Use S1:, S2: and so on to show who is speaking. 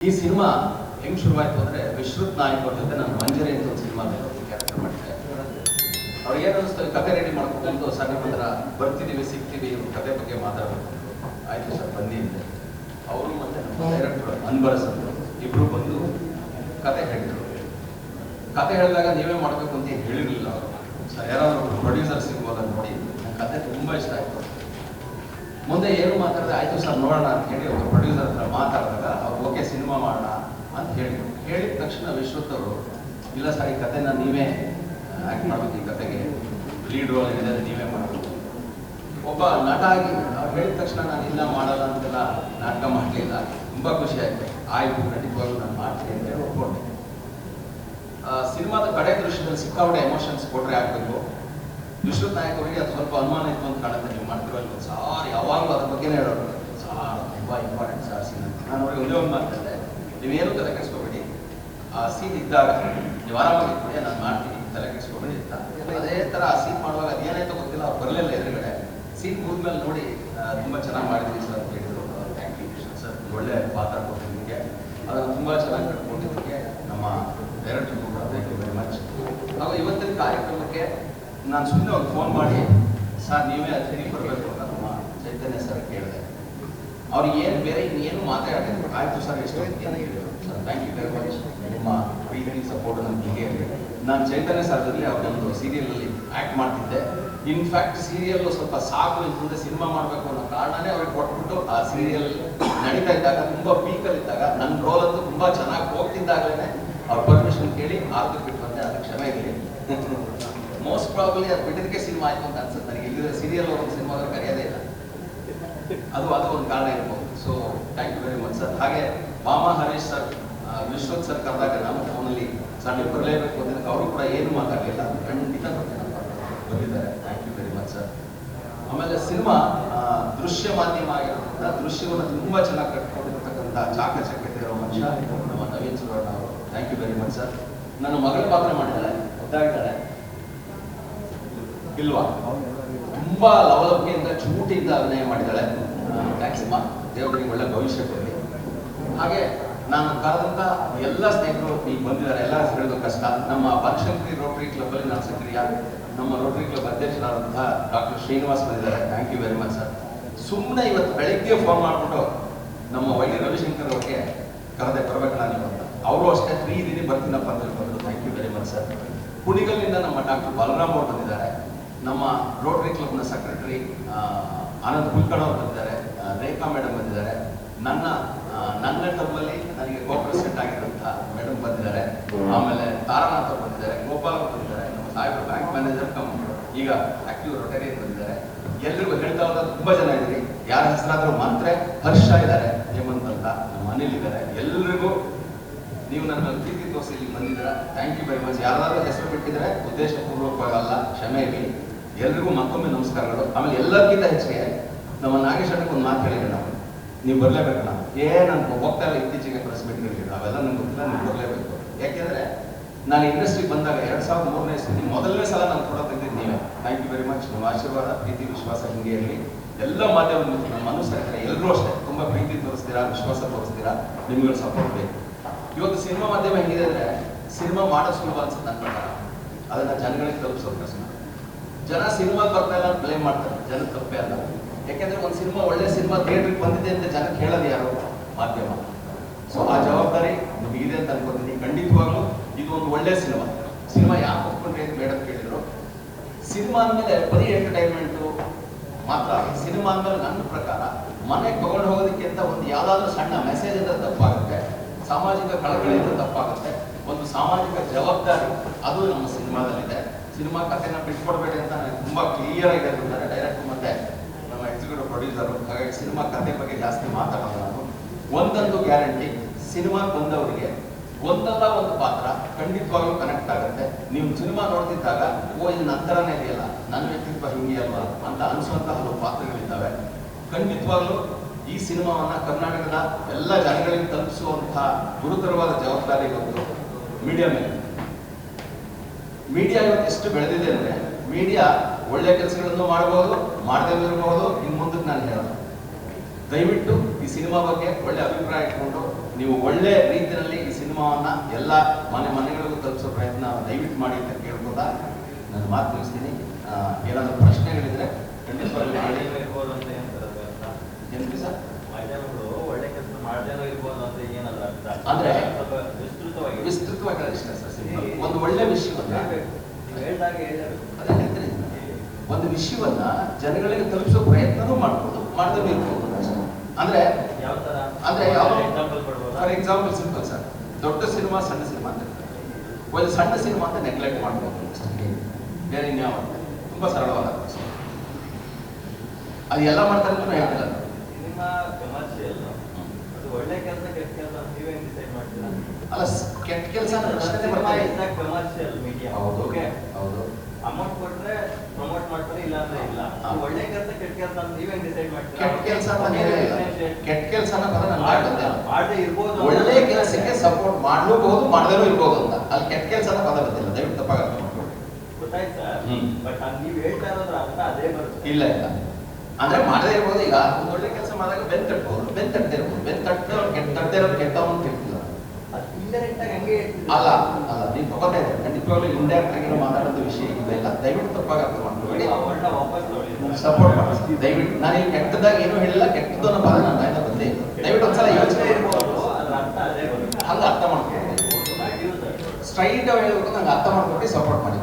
S1: ಈ ಸಿನಿಮಾ ಹೆಂಗ್ ಶುರುವಾಯ್ತು ಅಂದ್ರೆ ವಿಶ್ವತ್ ನಾಯಕ್ ಅವ್ರ ಜೊತೆ ನಾನು ಮಂಜರಿ ಅಂತ ಒಂದು ಸಿನಿಮಾ ಕ್ಯಾರೆಕ್ಟರ್ ಮಾಡಿದ್ದೆ ಅವ್ರಿಗೆ ಏನು ಕತೆ ರೆಡಿ ಮಾಡ್ಕೊಂಡು ನಿಮ್ಮ ಹತ್ರ ಬರ್ತಿದೀವಿ ಸಿಗ್ತೀವಿ ಕತೆ ಬಗ್ಗೆ ಮಾತಾಡಬೇಕು. ಆಯ್ತು ಸರ್, ಬನ್ನಿ ಅಂತ. ಅವರು ಮತ್ತೆ ಡೈರೆಕ್ಟರ್ ಅನ್ಬರಸ್ ಅಂತ ಇಬ್ರು ಬಂದು ಕತೆ ಹೇಳಿದ್ರು. ಕತೆ ಹೇಳಿದಾಗ ನೀವೇ ಮಾಡಬೇಕು ಅಂತ ಹೇಳಿರಲಿಲ್ಲ ಅವರು. ಸರ್, ಯಾರಾದ್ರೂ ಪ್ರೊಡ್ಯೂಸರ್ ಸಿಗ್ಬೋದ ನೋಡಿ. ಕತೆ ತುಂಬಾ ಇಷ್ಟ ಆಯ್ತು. ಮುಂದೆ ಏನು ಮಾತಾಡಿದ್ರೆ ಆಯ್ತು ಸರ್, ನೋಡೋಣ ಅಂತ ಹೇಳಿ ಒಬ್ಬ ಪ್ರೊಡ್ಯೂಸರ್ ಹತ್ರ ಮಾತಾಡಿದಾಗ ಅವ್ರು, ಓಕೆ, ಸಿನಿಮಾ ಮಾಡೋಣ ಅಂತ ಹೇಳಿದ್ರು ಹೇಳಿದ ತಕ್ಷಣ ವಿಶ್ವತ್ ಅವರು, ಇಲ್ಲ ಸರ್, ಈ ಕತೆನ ನೀವೇ ಆಕ್ಟ್ ಮಾಡ್ಬೇಕು, ಈ ಕತೆಗೆ ಲೀಡ್ ರೋಲ್ ಇದೆ ನೀವೇ ಮಾಡಬೇಕು. ಒಬ್ಬ ನಟ ಆಗಿ, ಅವ್ರು ಹೇಳಿದ ತಕ್ಷಣ ನಾನು ಇಲ್ಲ, ಮಾಡಲ್ಲ ಅಂತೆಲ್ಲ ನಾಟಕ ಮಾಡಲಿಲ್ಲ. ತುಂಬಾ ಖುಷಿ ಆಯ್ತು. ಆಯ್ತು, ಖಂಡಿತವಾಗ್ಲೂ ನಾನು ಮಾಡ್ತೀನಿ ಅಂತ ಹೇಳಿ ಒಪ್ಕೊಂಡೆ. ಸಿನಿಮಾದ ಕಡೆ ದೃಶ್ಯದಲ್ಲಿ ಸಿಕ್ಕಾಪಟ್ಟೆ ಎಮೋಷನ್ಸ್ ಕೊಟ್ರೆ ಆಗ್ಬೇಕು. ವಿಶ್ವತ್ ನಾಯಕರಿಗೆ ಅದು ಸ್ವಲ್ಪ ಅನುಮಾನ ಇತ್ತು ಅಂತ ಕಾಣುತ್ತೆ. ನೀವು ಮಾಡ್ತಿರೋದು ಸಾರ್, ಯಾವಾಗಲೂ ಅದ್ರ ಬಗ್ಗೆನೇ ಹೇಳೋರು. ಸಾರ್, ತುಂಬಾ ಇಂಪಾರ್ಟೆಂಟ್ ಸಾರ್ ಸೀನ್ ನಾನು ಅವ್ರಿಗೆ ಒಂದೇ ಒಂದು ನೀವೇನು ತಲೆ ಕೆಡಿಸ್ಕೋಬೇಡಿ. ಆ ಸೀನ್ ಇದ್ದಾಗ ನೀವು ಆರಾಮಾಗಿ ಕೊಡಿ ನಾನು ಮಾಡ್ತೀನಿ. ತಲೆ ಕೆಡಿಸ್ಕೋಬೇಡಿ ಅಂತ. ಅದೇ ತರ ಆ ಸೀನ್ ಮಾಡುವಾಗ ಅದು ಏನಾಯ್ತು ಗೊತ್ತಿಲ್ಲ, ಅವ್ರು ಬರಲಿಲ್ಲ ಎದುರುಗಡೆ. ಸೀನ್ ಮುಗಿದ್ಮೇಲೆ ನೋಡಿ ತುಂಬಾ ಚೆನ್ನಾಗಿ ಮಾಡಿದ್ರಿ ಸರ್ ಅಂತ ಹೇಳಿದ್ರು. Thank you sir. ಒಳ್ಳೆ ಪಾತ್ರ ಕೊಟ್ಟಿದ್ದು ನಿಮಗೆ. ಅದನ್ನು ತುಂಬಾ ಚೆನ್ನಾಗಿ ಕಟ್ಕೊಂಡಿದ್ದಕ್ಕೆ ನಮ್ಮ ಡೈರೆಕ್ಟರ್ ಕೂಡ ಥ್ಯಾಂಕ್ ಯು ವೆರಿ ಮಚ್ ಹಾಗೂ ಇವತ್ತಿನ ಕಾರ್ಯಕ್ರಮಕ್ಕೆ ನಾನು ಸುಮ್ಮನೆ ಅವ್ರಿಗೆ ಫೋನ್ ಮಾಡಿ, ಸರ್, ನೀವೇ ಅತಿಥಿ ಬರಬೇಕು ಅಂತ ನಮ್ಮ ಚೈತನ್ಯ ಸರ್ ಕೇಳಿದೆ. ಅವ್ರಿಗೆ ಏನು ಬೇರೆ ಇನ್ನೇನು ಮಾತಾಡಬೇಕು ಆಯ್ತು ಸರ್, ಎಷ್ಟು sir thank you very much ನಿಮ್ಮ ಪ್ರೀತಿ ಸಪೋರ್ಟ್ ಹೀಗೆ ಇರಲಿ ನಾನು ಚೈತನ್ಯ ಸರ್ ಜೊತೆ ಅವ್ರೊಂದು ಸೀರಿಯಲಲ್ಲಿ ಆ್ಯಕ್ಟ್ ಮಾಡ್ತಿದ್ದೆ. ಇನ್ಫ್ಯಾಕ್ಟ್ ಸೀರಿಯಲ್ ಸ್ವಲ್ಪ ಸಾಕು ಮುಂದೆ ಸಿನಿಮಾ ಮಾಡಬೇಕು ಅನ್ನೋ ಕಾರಣನೇ ಅವ್ರಿಗೆ ಕೊಟ್ಬಿಟ್ಟು ಆ ಸೀರಿಯಲ್ ನಡೀತಾ ಇದ್ದಾಗ, ತುಂಬ ಪೀಕಲ್ಲಿ ಇದ್ದಾಗ ನನ್ನ ರೋಲ್ ಅಂತೂ ತುಂಬ ಚೆನ್ನಾಗಿ ಹೋಗ್ತಿದ್ದಾಗಲೇ ಅವ್ರ ಪರ್ಮಿಷನ್ ಕೇಳಿ ಆರ್ದು ಬಿಟ್ಟು ಬಂದೆ ಅದಕ್ಕೆ ಕ್ಷಮೆ ಇರಲಿ. ಮೋಸ್ಟ್ ಪ್ರಾಬಲಿ ಅದು ಬಿಟ್ಟಿದ್ದಕ್ಕೆ ಸಿನಿಮಾ ಆಯ್ತು ಅಂತ ಅನ್ಸುತ್ತೆ ನನಗೆ. ಇಲ್ಲಿ ಸೀರಿಯಲ್ ಒಂದು ಸಿನಿಮಾ ಕರೆಯೋದೇ ಇಲ್ಲ. ಅದು ಅದು ಒಂದು ಕಾರಣ ಇರ್ಬೋದು. So thank you very much sir ಹಾಗೆ ಮಾಮಾ ಹರೀಶ್ ಸರ್ ವಿಶ್ವತ್ ಸರ್ ಕರೆದಾಗ ನಾನು ಫೋನಲ್ಲಿ ಸರ್ ನೀವು ಬರಲೇಬೇಕು ಅಂತ ಅವರು ಕೂಡ ಏನು ಮಾತಾಡಲಿಲ್ಲ. ಖಂಡಿತ ಬಂದಿದ್ದಾರೆ. Thank you very much sir ಆಮೇಲೆ ಸಿನಿಮಾ ದೃಶ್ಯ ಮಾಧ್ಯಮ ಆಗಿರೋದ್ರಿಂದ ದೃಶ್ಯವನ್ನು ತುಂಬಾ ಚೆನ್ನಾಗಿ ಕಟ್ಕೊಂಡಿರ್ತಕ್ಕಂಥ ಚಾಕಚಕ್ಯತೆ ಇರೋ ಮನುಷ್ಯ, ನಮ್ಮ ನವೀನ್ ಸುರಣ್ಣ ಅವರು. Thank you very much sir ನನ್ನ ಮಗಳ ಪಾತ್ರ ಮಾಡಿದ್ದಾರೆ ಒದ್ದಾಗಿದ್ದಾಳೆ ಇಲ್ವಾ? ತುಂಬಾ ಲವಲವಿಕೆಯಿಂದ, ಚೂಟಿಯಿಂದ ಅಭಿನಯ ಮಾಡಿದ್ದಾಳೆ ಥ್ಯಾಂಕ್ಸ್ ಅಮ್ಮ ದೇವರಿಗೆ ಒಳ್ಳೆ ಭವಿಷ್ಯ ಕೊಡಲಿ ಹಾಗೆ ನಾನು ಕರೆದಂತ ಎಲ್ಲ ಸ್ನೇಹಿತರು ಈಗ ಬಂದಿದ್ದಾರೆ, ಎಲ್ಲ ಹೇಳೋದು ಕಷ್ಟ. ನಮ್ಮ ಬನಶಂಕರಿ ರೋಟರಿ ಕ್ಲಬ್ ಅಲ್ಲಿ ನಾನು ಸಕ್ರಿಯ. ನಮ್ಮ ರೋಟರಿ ಕ್ಲಬ್ ಅಧ್ಯಕ್ಷರಾದಂತಹ ಡಾಕ್ಟರ್ ಶ್ರೀನಿವಾಸ್ ಬಂದಿದ್ದಾರೆ. Thank you very much sir ಸುಮ್ಮನೆ ಇವತ್ತು ಬೆಳಗ್ಗೆ ಫೋನ್ ಮಾಡಿಬಿಟ್ಟು ನಮ್ಮ ವೈದ್ಯ ರವಿಶಂಕರ್ ಅವರಿಗೆ ಕರೆದೆ ಬರ್ಬೇಕು ನಾನು ಇವತ್ತು ಅವರು ಅಷ್ಟೇ ಫ್ರೀ ಇದೀನಿ ಬರ್ತೀನಪ್ಪ ಅಂತ ಹೇಳ್ಬೋದು thank you very much sir ಕುಣಿಗಲ್ನಿಂದ ನಮ್ಮ ಡಾಕ್ಟರ್ ಬಲರಾಮ್ ಅವರು ಬಂದಿದ್ದಾರೆ. ನಮ್ಮ ರೋಟರಿ ಕ್ಲಬ್ನ ಸೆಕ್ರೆಟರಿ ಆನಂದ್ ಕುಲ್ಕರ್ಣ್ ಅವರು ಬಂದಿದ್ದಾರೆ ರೇಖಾ ಮೇಡಮ್ ಬಂದಿದ್ದಾರೆ. ನನ್ನ ನನ್ನ ಟರ್ಮಲ್ಲಿ ನನಗೆ ಕೋ ಪ್ರೆಸಿಡೆಂಟ್ ಆಗಿರುವಂತಹ ಮೇಡಮ್ ಬಂದಿದ್ದಾರೆ. ಆಮೇಲೆ ತಾರಾನಾಥ್ ಅವರು ಬಂದಿದ್ದಾರೆ, ಗೋಪಾಲ್ ಅವರು ಬಂದಿದ್ದಾರೆ, ನಮ್ಮ ಸಾಹೇಬರು ಬ್ಯಾಂಕ್ ಮ್ಯಾನೇಜರ್ ಕಮ್ ಈಗ ಆಕ್ಟಿವ್ ರೋಟರಿ ಬಂದಿದ್ದಾರೆ. ಎಲ್ರಿಗೂ ಹೇಳ್ತಾ ಹೋದ ತುಂಬಾ ಜನ ಇದ್ದೀರಿ. ಯಾರ ಹೆಸರಾದ್ರೂ ಮಾತ್ರ ಹರ್ಷ ಇದ್ದಾರೆ, ಹೇಮಂತ್ ಅಂತ ನಮ್ಮ ಅನಿಲ್ ಇದ್ದಾರೆ. ಎಲ್ರಿಗೂ ನೀವು ನನ್ನ ಪ್ರೀತಿ ತೋರಿಸಿ ಇಲ್ಲಿ ಬಂದಿದ್ದೀರಾ. ಥ್ಯಾಂಕ್ ಯು ವೆರಿ ಮಚ್ ಯಾರಾದ್ರೂ ಹೆಸರು ಬಿಟ್ಟಿದ್ರೆ ಉದ್ದೇಶಪೂರ್ವಕವಾಗಲ್ಲ ಕ್ಷಮೆ ಇರಲಿ ಎಲ್ರಿಗೂ ಮತ್ತೊಮ್ಮೆ ನಮಸ್ಕಾರಗಳು ಆಮೇಲೆ ಎಲ್ಲರಿಗಿಂತ ಹೆಚ್ಚಿಗೆ ನಮ್ಮ ನಾಗೇಶ್ ಒಂದು ಮಾತು ಹೇಳಿದ್ರೆ ನಾವು ನೀವು ಬರಲೇಬೇಕು ನಾವು ಏ, ನಾನು ಹೋಗ್ತಾ ಇಲ್ಲ, ಇತ್ತೀಚೆಗೆ ಪ್ರೆಸ್ ಮೀಟ್ಗಳಿಗೆ ಅವೆಲ್ಲ ನಂಗೆ ಗೊತ್ತಿಲ್ಲ, ನೀವು ಬರಲೇಬೇಕು. ಯಾಕೆಂದ್ರೆ ನಾನು ಇಂಡಸ್ಟ್ರಿಗೆ ಬಂದಾಗ ಎರಡು ಸಾವಿರದ ಮೂರನೇ ಇಸ್ವಿ ಮೊದಲನೇ ಸಲ ನಾನು ಕೂಡ ತೆಗೆದಿದ್ದು ನೀವೇ. ಥ್ಯಾಂಕ್ ಯು ವೆರಿ ಮಚ್ ನಿಮ್ಮ ಆಶೀರ್ವಾದ, ಪ್ರೀತಿ, ವಿಶ್ವಾಸ ಹಿಂಗೆ ಇರಲಿ. ಎಲ್ಲ ಮಾಧ್ಯಮ ನಮ್ಮ ಅನುಸರಿಸಿದ್ರೆ ಎಲ್ಲರೂ ಅಷ್ಟೇ. ತುಂಬಾ ಪ್ರೀತಿ ತೋರಿಸ್ತೀರಾ, ವಿಶ್ವಾಸ ತೋರಿಸ್ತೀರಾ ನಿಮ್ಗಳ ಸಪೋರ್ಟ್ ಬೇಕು. ಇವತ್ತು ಸಿನಿಮಾ ಮಾಧ್ಯಮ ಹೆಂಗಿದೆ ಅಂದ್ರೆ, ಸಿನಿಮಾ ಮಾಡೋ ಸುಲಭ ಅನ್ಸುತ್ತೆ ನನ್ನ ಪ್ರಕಾರ. ಅದನ್ನ ಜನಗಳಿಗೆ ತಲುಪಿಸೋದು ಜನ ಸಿನಿಮಾ ಬರ್ತಾ ಇಲ್ಲ ಬ್ಲೇಮ್ ಮಾಡ್ತಾರೆ. ಜನ ತಪ್ಪೇ ಅಲ್ಲ. ಯಾಕೆಂದ್ರೆ ಒಂದು ಸಿನಿಮಾ ಒಳ್ಳೆ ಸಿನಿಮಾ ಥಿಯೇಟ್ರಿಗೆ ಬಂದಿದೆ ಅಂತ ಜನ ಹೇಳೋದು ಯಾರು? ಮಾಧ್ಯಮ. ಸೊ ಆ ಜವಾಬ್ದಾರಿ ಇದೆ ಅಂತ ಅನ್ಕೋತೀನಿ. ಖಂಡಿತವಾಗ್ಲೂ ಇದು ಒಂದು ಒಳ್ಳೆ ಸಿನಿಮಾ. ಸಿನಿಮಾ ಯಾಕೆ ಒಪ್ಕೊಂಡ್ರೆ ಅಂತ ಬೇಡ ಕೇಳಿದ್ರು. ಸಿನಿಮಾ ಅಂದಮೇಲೆ ಬರೀ ಎಂಟರ್ಟೈನ್ಮೆಂಟು ಮಾತ್ರ ಸಿನಿಮಾ ಅಂದ್ಮೇಲೆ ನನ್ನ ಪ್ರಕಾರ ಮನೆಗೆ ತಗೊಂಡು ಹೋಗೋದಕ್ಕಿಂತ ಒಂದು ಯಾವ್ದಾದ್ರೂ ಸಣ್ಣ ಮೆಸೇಜ್ ಅಂತ ತಪ್ಪಾಗುತ್ತೆ. ಸಾಮಾಜಿಕ ಕಳಕಳಿಯಿಂದ ತಪ್ಪಾಗುತ್ತೆ. ಒಂದು ಸಾಮಾಜಿಕ ಜವಾಬ್ದಾರಿ ಅದು ನಮ್ಮ ಸಿನಿಮಾದಲ್ಲಿದೆ. ಸಿನಿಮಾ ಕಥೆನ ಬಿಟ್ಕೊಡ್ಬೇಡಿ ಅಂತ ನನಗೆ ತುಂಬಾ ಕ್ಲಿಯರ್ ಆಗಿ ಹೇಳ್ತಾರೆ ಡೈರೆಕ್ಟ್ ಮತ್ತೆ ನಮ್ಮ ಎಕ್ಸಿಕ್ಯೂಟಿವ್ ಪ್ರೊಡ್ಯೂಸರ್ ಹಾಗಾಗಿ ಸಿನಿಮಾ ಕಥೆ ಬಗ್ಗೆ ಜಾಸ್ತಿ ಮಾತಾಡೋದು ನಾನು ಒಂದೊಂದು ಗ್ಯಾರಂಟಿ ಸಿನಿಮಾ ಬಂದವರಿಗೆ ಒಂದಲ್ಲ ಒಂದು ಪಾತ್ರ ಖಂಡಿತವಾಗ್ಲೂ ಕನೆಕ್ಟ್ ಆಗುತ್ತೆ. ನೀವು ಸಿನಿಮಾ ನೋಡ್ತಿದ್ದಾಗ, ಓ, ಇದು ನಂತರನೇ ಇದೆಯಲ್ಲ, ನನ್ನ ವ್ಯಕ್ತಿತ್ವ ಹಿಂಗೆ ಅಲ್ವಾ ಅಂತ ಅನಿಸುವಂತ ಹಲವು ಪಾತ್ರಗಳಿದ್ದಾವೆ. ಖಂಡಿತವಾಗ್ಲೂ ಈ ಸಿನಿಮಾವನ್ನ ಕರ್ನಾಟಕದ ಎಲ್ಲ ಜನಗಳಿಗೆ ತಲುಪಿಸುವಂತಹ ಗುರುತರವಾದ ಜವಾಬ್ದಾರಿ ಒಂದು ಮೀಡಿಯಾ ಮೇಲೆ. ಮೀಡಿಯಾ ಇವತ್ತು ಎಷ್ಟು ಬೆಳೆದಿದೆ ಅಂದ್ರೆ ಮೀಡಿಯಾ ಒಳ್ಳೆ ಕೆಲಸಗಳನ್ನು ಮಾಡಬಹುದು ಮಾಡದೇ ಇರಬಹುದು ಇನ್ನು ಮುಂದಕ್ಕೆ ನಾನು ಹೇಳೋದು. ದಯವಿಟ್ಟು ಈ ಸಿನಿಮಾ ಬಗ್ಗೆ ಒಳ್ಳೆ ಅಭಿಪ್ರಾಯ ಇಟ್ಕೊಂಡು ನೀವು ಒಳ್ಳೆ ರೀತಿಯಲ್ಲಿ ಈ ಸಿನಿಮಾವನ್ನು ಎಲ್ಲ ಮನೆ ಮನೆಗಳಿಗೂ ತಲುಪಿಸೋ ಪ್ರಯತ್ನ ದಯವಿಟ್ಟು ಮಾಡಿ ಅಂತ ಕೇಳ್ಬೋದಾ ನಾನು ಮಾತು ತಿಳಿಸ್ತೀನಿ ಏನಾದರೂ ಪ್ರಶ್ನೆಗಳಿದ್ರೆ ಖಂಡಿತವಾಗಿ ಮಾಡಿ
S2: ಇರ್ಬೋದು ಅಂತ
S1: ಏನು ಸರ್
S2: ಒಳ್ಳೆ ಕೆಲಸ ಮಾಡ್ದೇನೋ ಇರ್ಬೋದು ಅಂತ ಏನಲ್ಲ ಅರ್ಥ
S1: ಅಂದ್ರೆ
S2: ವಿಸ್ತೃತವಾಗಿ
S1: ಇಷ್ಟ ಸರ್ ಸಿನಿಮಾ ಒಂದು ಒಳ್ಳೆ ವಿಷಯವನ್ನ ಅದೇ ಹೇಳ್ತೀನಿ ಒಂದು ವಿಷಯವನ್ನ ಜನಗಳಿಗೆ ತಲುಪಿಸೋ ಪ್ರಯತ್ನನೂ ಮಾಡ್ಬೋದು ಮಾಡದೇ ಇರ್ಬೋದು. ಅಂದ್ರೆ
S2: ಯಾವ ತರ
S1: ಅಂದ್ರೆ ಯಾವ ಫಾರ್ ಎಕ್ಸಾಂಪಲ್ ಸಿಂಪಲ್ ಸರ್ ದೊಡ್ಡ ಸಿನಿಮಾ ಸಣ್ಣ ಸಿನಿಮಾ ಅಂತ ಒಂದು ಸಣ್ಣ ಸಿನಿಮಾ ಅಂತ ನೆಗ್ಲೆಕ್ಟ್ ಮಾಡ್ಬೋದು. ಬೇರೆ ಇನ್ಯಾವ ತುಂಬಾ ಸರಳವಾದ. ಅದು ಎಲ್ಲ ಮಾಡ್ತಾರೆ ಅಂತ ಹೇಳ್ತಿಲ್ಲ ನಾನು.
S2: ಸಿನಿಮಾ ಕಮರ್ಷಿಯಲ್ ಅದು ಒಳ್ಳೆ ಕೆಲಸ ಕೆಟ್ಟ ಕೆಲಸ ನೀವೇ ಡಿಸೈಡ್ ಮಾಡ್ತೀರಾ
S1: ಅಲ್ಲ ಕೆಟ್ಟ ಕೆಲಸ
S2: ಕಮರ್ಷಿಯಲ್ ಮೀಡಿಯಾ
S1: ಹೌದು
S2: ಓಕೆ
S1: ಹೌದು.
S2: ಅಮೌಂಟ್ ಕೊಟ್ರೆ ಪ್ರಮೋಟ್ ಮಾಡ್ತಾರೆ ಇಲ್ಲ. ಅಂದ್ರೆ ಇಲ್ಲ ಒಳ್ಳೆ ಕೆಲಸ ಕೆಟ್ಟ ಕೆಲಸ ಅಂತ ನೀವೇ ಡಿಸೈಡ್ ಮಾಡ್ತೀರಾ?
S1: ಕೆಟ್ಟ ಕೆಲಸ ಕೆಟ್ಟ ಕೆಲಸ
S2: ಮಾಡದೆ ಇರ್ಬೋದು
S1: ಒಳ್ಳೆ ಕೆಲಸಕ್ಕೆ ಸಪೋರ್ಟ್ ಮಾಡ್ಲೂಬಹುದು ಮಾಡದೇನೂ ಇರ್ಬೋದು ಅಂತ. ಅಲ್ಲಿ ಕೆಟ್ಟ ಕೆಲಸ ಪದ ಬರ್ತಿಲ್ಲ ದಯವಿಟ್ಟು ತಪ್ಪಾಗ
S2: ಗೊತ್ತಾಯ್ತಾ? ಬಟ್ ನೀವು ಹೇಳ್ತಾ ಇರೋದ್ರ ಅರ್ಥ ಅದೇ ಬರುತ್ತೆ.
S1: ಇಲ್ಲ ಇಲ್ಲ. ಅಂದ್ರೆ ಮಾಡದೇ ಇರ್ಬೋದು ಈಗ. ಒಂದು ಒಳ್ಳೆ ಕೆಲಸ ಮಾಡಿದಾಗ ಬೆನ್ ತಟ್ಬೋದು. ಬೆನ್ ತಟ್ಟದೆ ಇರ್ಬೋದು. ಬೆನ್ ತಟ್ಟದೆ ಅವ್ರು ಕೆಟ್ಟ ತಟ್ಟದೆ ಅವ್ರು ಕೆಟ್ಟವನು
S2: ಹೇಳ್ತಿದ್ರು.
S1: ಅಲ್ಲ ಅಲ್ಲ ನೀವು ತಗೋತಾ ಇದ್ದಾರೆ? ಖಂಡಿತವಾಗ್ಲೂ ಇಂಡೈರೆಕ್ಟ್ ಆಗಿ ಮಾತಾಡೋದು ವಿಷಯ ಇಲ್ಲ. ದಯವಿಟ್ಟು ತಪ್ಪಾಗಿ ಅರ್ಥ ಮಾಡ್ಕೊಳ್ಳಿ. ಸಪೋರ್ಟ್ ಮಾಡಿ. ದಯವಿಟ್ಟು ನಾನು ಈಗ ಕೆಟ್ಟದಾಗ ಏನು ಹೇಳಿಲ್ಲ ಕೆಟ್ಟದ್ದು ಅನ್ನೋ ಪದ ನನ್ನ ಆಯ್ತಾ ಬಂದೆ. ದಯವಿಟ್ಟು ಒಂದ್ಸಲ ಯೋಚನೆ
S2: ಇರ್ಬೋದು.
S1: ಹಂಗ ಅರ್ಥ ಮಾಡ್ಕೊಳ್ಳಿ. ಸ್ಟ್ರೈಟ್ ಆಗಿ ಹೇಳ್ಬೇಕು ನಂಗೆ ಅರ್ಥ ಮಾಡ್ಕೊಂಡು ಸಪೋರ್ಟ್ ಮಾಡಿ.